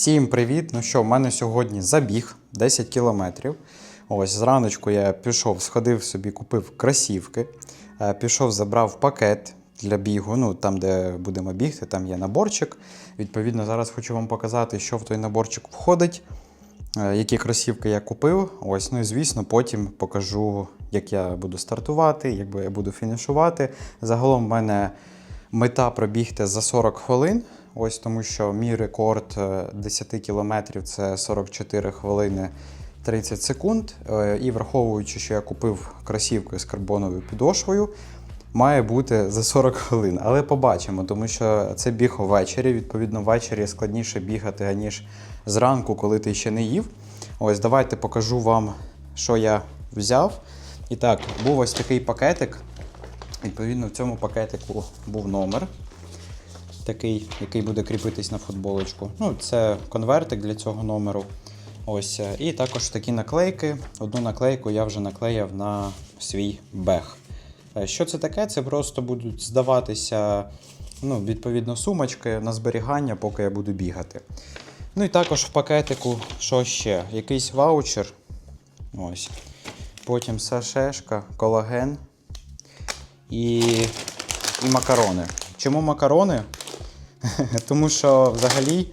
Всім привіт! Ну що, в мене сьогодні забіг 10 кілометрів. Ось зраночку я пішов, сходив собі, купив кросівки, е, пішов, забрав пакет для бігу. Ну там, де будемо бігти, там є наборчик. Відповідно, зараз хочу вам показати, що в той наборчик входить, е, які кросівки я купив. Ось, ну і звісно, потім покажу, як я буду стартувати, як я буду фінішувати. Загалом в мене мета пробігти за 40 хвилин. Ось тому що мій рекорд е, 10 кілометрів це 44 хвилини 30 секунд. Е, І враховуючи, що я купив кросівки з карбоновою підошвою, має бути за 40 хвилин. Але побачимо, тому що це біг ввечері. Відповідно, ввечері складніше бігати, ніж зранку, коли ти ще не їв. Ось давайте покажу вам, що я взяв. І так, був ось такий пакетик. Відповідно, в цьому пакетику був номер, такий, який буде кріпитись на футболочку. Ну, це конвертик для цього номеру. Ось. е, І також такі наклейки. Одну наклейку я вже наклеїв на свій бег. Е, Що це таке? Це просто будуть здаватися ну, відповідно сумочки на зберігання, поки я буду бігати. Ну і також в пакетику, що ще? Якийсь ваучер. Ось. Потім сашешка, колаген і, і макарони. Чому макарони? Тому що взагалі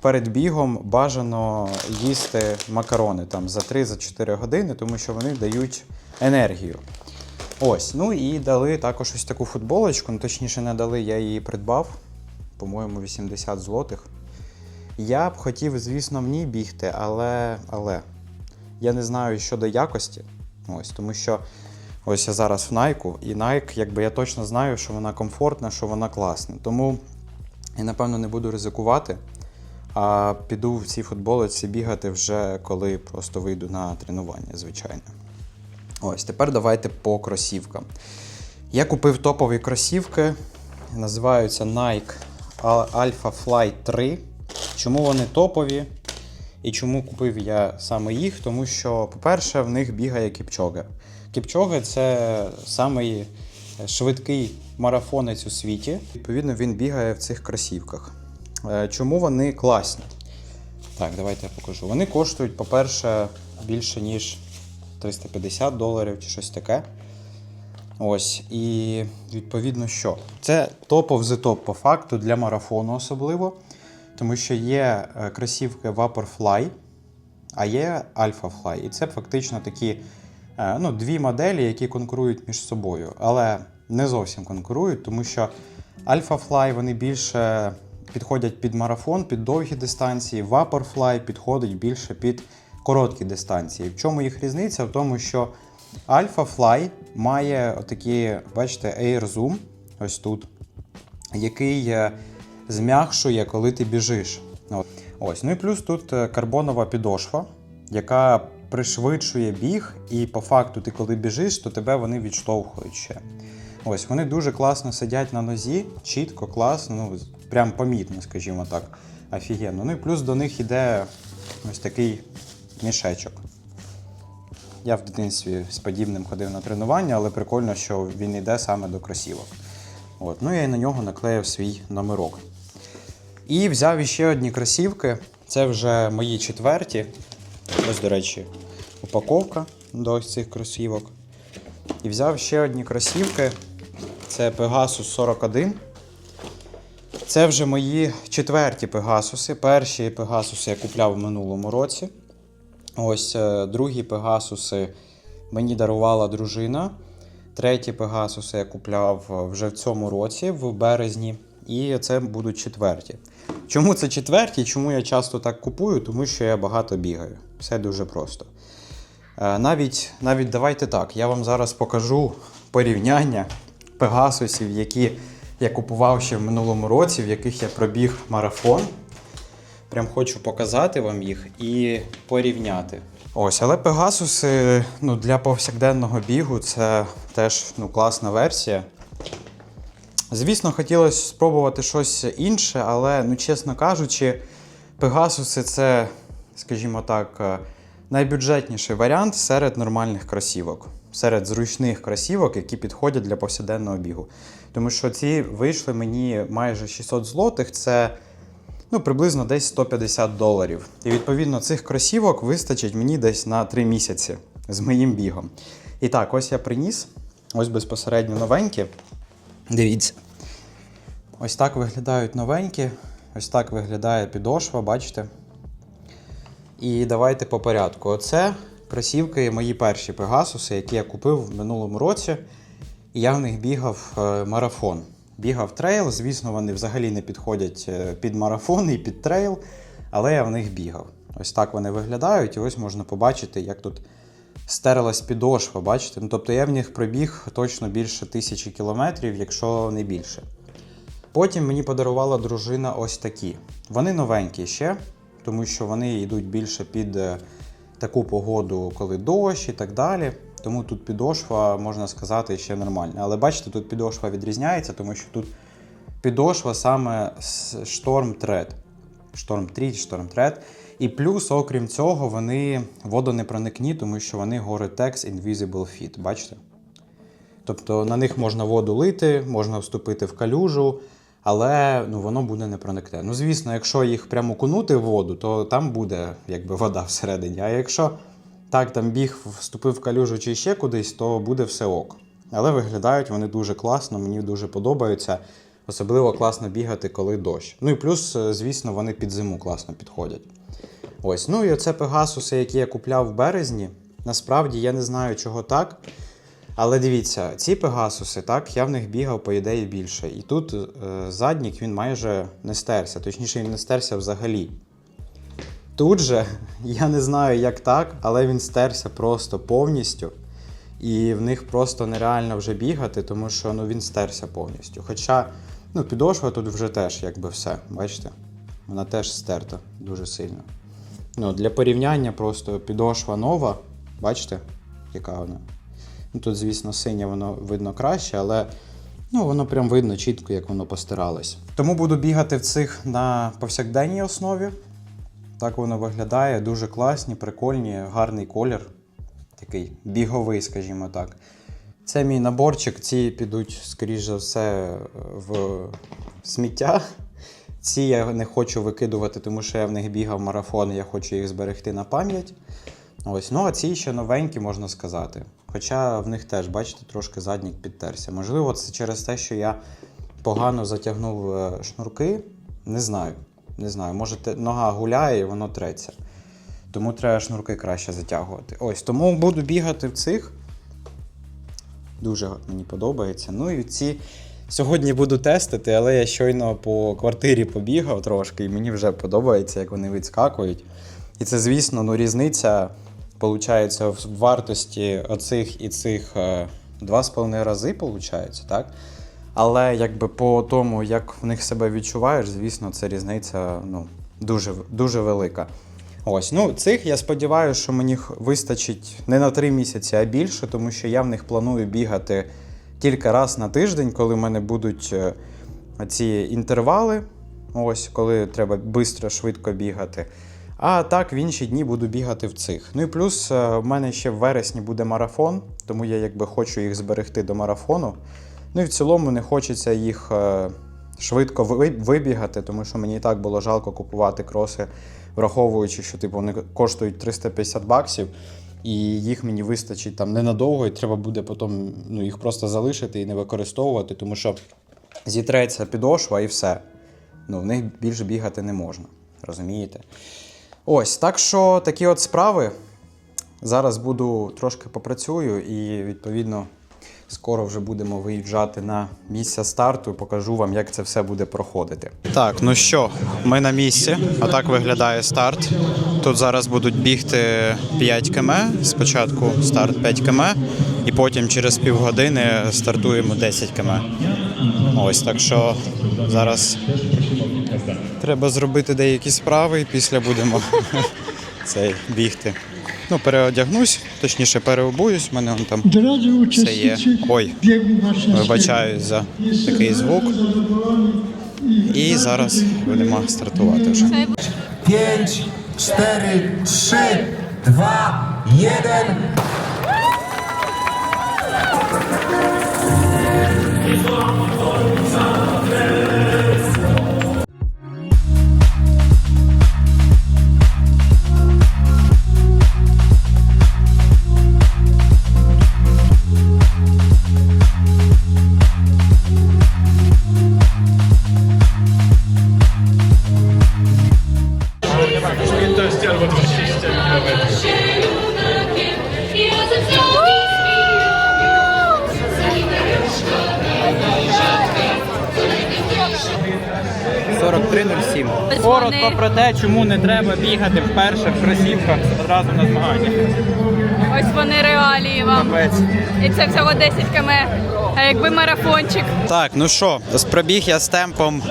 перед бігом бажано їсти макарони там за 3-4 години, тому що вони дають енергію. Ось, ну і дали також ось таку футболочку. Ну, точніше, не дали, я її придбав, по-моєму, 80 злотих. Я б хотів, звісно, в ній бігти, але, але я не знаю щодо якості. Ось, тому що ось я зараз в Nike, і Nike, якби я точно знаю, що вона комфортна, що вона класна. Тому я, напевно, не буду ризикувати, а піду в цій футболиці бігати вже коли просто вийду на тренування, звичайно. Ось, тепер давайте по кросівкам. Я купив топові кросівки, називаються Nike Alpha Fly 3. Чому вони топові? І чому купив я саме їх? Тому що, по-перше, в них бігає Кіпчоге. Кіпчоге це самий швидкий марафонець у світі. Відповідно, він бігає в цих кросівках. Е, Чому вони класні? Так, давайте я покажу. Вони коштують, по-перше, більше, ніж 350 доларів чи щось таке. Ось, і відповідно, що? Це топ of топ по факту для марафону особливо. Тому що є е, кросівки Vaporfly, а є Alphafly. І це фактично такі е, ну, дві моделі, які конкурують між собою. Але не зовсім конкурують, тому що Alphafly вони більше підходять під марафон, під довгі дистанції. Vaporfly підходить більше під короткі дистанції. В чому їх різниця? В тому, що Alphafly має отакі, бачите, Air Zoom, ось тут, який е, зм'якшує, коли ти біжиш. Ось. Ну і плюс тут е, карбонова підошва, яка пришвидшує біг, і по факту, ти коли біжиш, то тебе вони відштовхують ще. Ось, вони дуже класно сидять на нозі, чітко, класно, ну, прям помітно, скажімо так, офігенно. Ну і плюс до них іде ось такий мішечок. Я в дитинстві з подібним ходив на тренування, але прикольно, що він йде саме до кросівок. От. Ну я і на нього наклеїв свій номерок. І взяв іще одні кросівки. Це вже мої четверті. Ось, до речі, упаковка до ось цих кросівок. І взяв ще одні кросівки. Це Pegasus 41. Це вже мої четверті Пегасуси. Перші Пегасуси я купляв в минулому році. Ось е, другі Пегасуси мені дарувала дружина. Треті Пегасуси я купляв вже в цьому році, в березні. І це будуть четверті. Чому це четверті? Чому я часто так купую? Тому що я багато бігаю. Все дуже просто. Е, Навіть, навіть давайте так, я вам зараз покажу порівняння пегасусів, які я купував ще в минулому році, в яких я пробіг марафон. Прям хочу показати вам їх і порівняти. Ось, але Пегасуси ну, для повсякденного бігу це теж ну, класна версія. Звісно, хотілося спробувати щось інше, але, ну, чесно кажучи, Пегасуси це, скажімо так, е, найбюджетніший варіант серед нормальних кросівок, серед зручних кросівок, які підходять для повсякденного бігу. Тому що ці вийшли мені майже 600 злотих. Це ну, приблизно десь 150 доларів. І відповідно цих кросівок вистачить мені десь на 3 місяці з моїм бігом. І так, ось я приніс. Ось безпосередньо новенькі. Дивіться. Ось так виглядають новенькі. Ось так виглядає підошва, бачите? І давайте по порядку. Оце кросівки мої перші пегасуси, які я купив в минулому році. І я в них бігав е, марафон. Бігав трейл. Звісно, вони взагалі не підходять е, під марафон і під трейл, але я в них бігав. Ось так вони виглядають, і ось можна побачити, як тут стерлась підошва. Бачите? Ну, тобто я в них пробіг точно більше тисячі кілометрів, якщо не більше. Потім мені подарувала дружина ось такі. Вони новенькі ще, тому що вони йдуть більше під е, таку погоду, коли дощ і так далі. Тому тут підошва, можна сказати, ще нормальна. Але бачите, тут підошва відрізняється, тому що тут підошва саме з Storm Thread. Storm 3, Storm Thread. І плюс, окрім цього, вони водонепроникні, тому що вони Gore-Tex Invisible Fit. Бачите? Тобто на них можна воду лити, можна вступити в калюжу, але ну, воно буде не проникне. Ну, звісно, якщо їх прямо кунути в воду, то там буде якби, вода всередині. А якщо так там біг, вступив в калюжу чи ще кудись, то буде все ок. Але виглядають вони дуже класно, мені дуже подобаються. Особливо класно бігати, коли дощ. Ну і плюс, е, звісно, вони під зиму класно підходять. Ось, ну і оце пегасуси, які я купляв в березні. Насправді я не знаю, чого так. Але дивіться, ці пегасуси, так, я в них бігав, по ідеї, більше. І тут е, заднік він майже не стерся, точніше, він не стерся взагалі. Тут же, я не знаю, як так, але він стерся просто повністю. І в них просто нереально вже бігати, тому що ну, він стерся повністю. Хоча ну, підошва тут вже теж якби все, бачите? Вона теж стерта дуже сильно. Ну, для порівняння просто підошва нова, бачите, яка вона. Ну, тут, звісно, синє воно видно краще, але ну, воно прям видно чітко, як воно постиралось. Тому буду бігати в цих на повсякденній основі. Так воно виглядає, дуже класні, прикольні, гарний колір. Такий біговий, скажімо так. Це мій наборчик, ці підуть, скоріш за все, в сміття. Ці я не хочу викидувати, тому що я в них бігав марафон, я хочу їх зберегти на пам'ять. Ось, ну а ці ще новенькі, можна сказати. Хоча в них теж, бачите, трошки заднік підтерся. Можливо, це через те, що я погано затягнув е, шнурки. Не знаю. Не знаю. Може, нога гуляє і воно треться. Тому треба шнурки краще затягувати. Ось, тому буду бігати в цих. Дуже мені подобається. Ну і ці. Сьогодні буду тестити, але я щойно по квартирі побігав трошки, і мені вже подобається, як вони відскакують. І це, звісно, ну, різниця виходить в вартості оцих і цих е, два з половиною рази, виходить, так? Але якби по тому, як в них себе відчуваєш, звісно, це різниця ну, дуже, дуже велика. Ось, ну цих я сподіваюся, що мені вистачить не на три місяці, а більше, тому що я в них планую бігати кілька разів на тиждень, коли в мене будуть е, ці інтервали. Ось, коли треба швидко, швидко бігати. А так в інші дні буду бігати в цих. Ну і плюс е, в мене ще в вересні буде марафон, тому я якби хочу їх зберегти до марафону. Ну і в цілому не хочеться їх е, швидко вибігати, тому що мені і так було жалко купувати кроси, враховуючи, що типу, вони коштують 350 баксів, і їх мені вистачить там ненадовго, і треба буде потім ну, їх просто залишити і не використовувати, тому що зітреться підошва і все. Ну, в них більше бігати не можна. Розумієте? Ось, так що такі от справи. Зараз буду трошки попрацюю і відповідно скоро вже будемо виїжджати на місце старту. Покажу вам, як це все буде проходити. Так, ну що, ми на місці. А так виглядає старт. Тут зараз будуть бігти 5 км. Спочатку старт 5 км, і потім через півгодини стартуємо 10 км. Ось так що зараз треба зробити деякі справи, і після будемо цей бігти. Ну, переодягнусь, точніше переобуюсь, в мене вон там все є. Ой, вибачаюсь за такий звук. І зараз будемо стартувати вже. 5, 4, 3, 2, 1. Świętości чому не треба бігати вперше в кросівках одразу на змаганнях. Ось вони реалії вам. Капець. І це всього 10 км. А якби марафончик. Так, ну що, пробіг я з темпом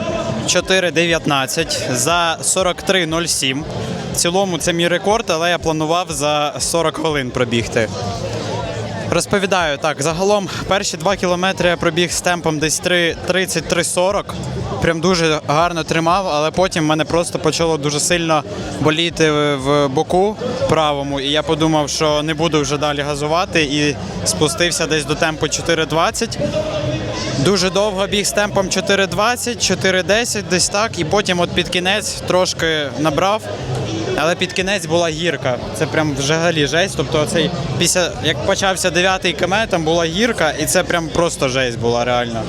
4.19 за 43.07. В цілому це мій рекорд, але я планував за 40 хвилин пробігти. Розповідаю так, загалом перші два кілометри я пробіг з темпом десь 3.30-3.40. Прям дуже гарно тримав, але потім мене просто почало дуже сильно боліти в боку правому, і я подумав, що не буду вже далі газувати і спустився десь до темпу 4.20. Дуже довго біг з темпом 4.20, 4.10, десь так, і потім от під кінець трошки набрав. Але під кінець була гірка. Це прям взагалі жесть. Тобто, цей після як почався 9 км, там була гірка, і це прям просто жесть була реально.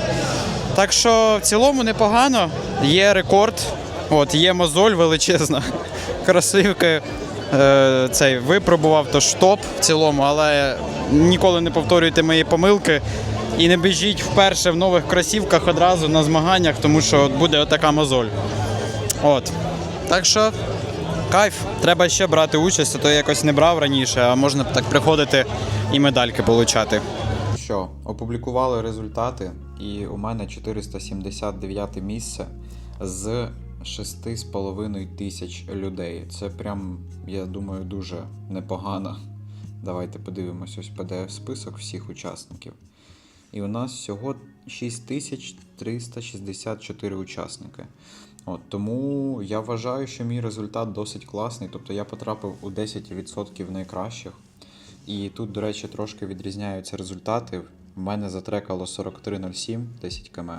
Так що в цілому непогано. Є рекорд, от є мозоль величезна. Красивки е, цей випробував, тож топ в цілому, але ніколи не повторюйте мої помилки. І не біжіть вперше в нових кросівках одразу на змаганнях, тому що буде отака мозоль. От. Так що кайф, треба ще брати участь, а то я якось не брав раніше, а можна так приходити і медальки получати. Що, опублікували результати, і у мене 479 місце з 6,5 тисяч людей. Це прям, я думаю, дуже непогано. Давайте подивимось, ось PDF список всіх учасників. І у нас всього 6364 учасники. От, тому я вважаю, що мій результат досить класний. Тобто я потрапив у 10% найкращих. І тут, до речі, трошки відрізняються результати. У мене затрекало 43.07 10 км,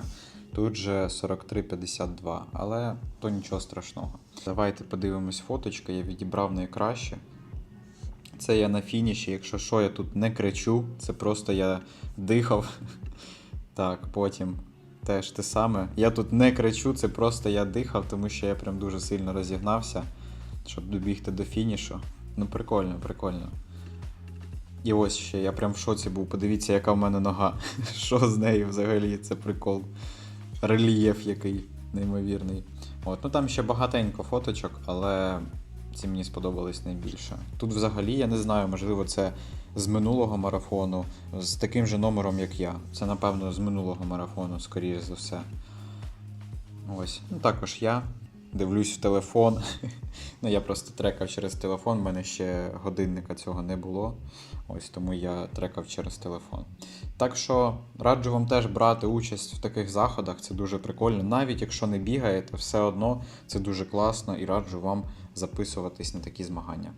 тут же 43.52, але то нічого страшного. Давайте подивимось фоточки, я відібрав найкраще. Це я на фініші, якщо що, я тут не кричу, це просто я дихав. Так, потім теж те саме. Я тут не кричу, це просто я дихав, тому що я прям дуже сильно розігнався, щоб добігти до фінішу. Ну, прикольно, прикольно. І ось ще, я прям в шоці був. Подивіться, яка в мене нога. Що з нею взагалі? Це прикол. Рельєф який неймовірний. От, ну там ще багатенько фоточок, але ці мені сподобались найбільше. Тут взагалі, я не знаю, можливо, це з минулого марафону, з таким же номером, як я. Це, напевно, з минулого марафону, скоріше за все. Ось. Ну, також я дивлюсь в телефон. ну, я просто трекав через телефон, в мене ще годинника цього не було. Ось тому я трекав через телефон. Так що раджу вам теж брати участь в таких заходах, це дуже прикольно. Навіть якщо не бігаєте, все одно це дуже класно і раджу вам записуватись на такі змагання.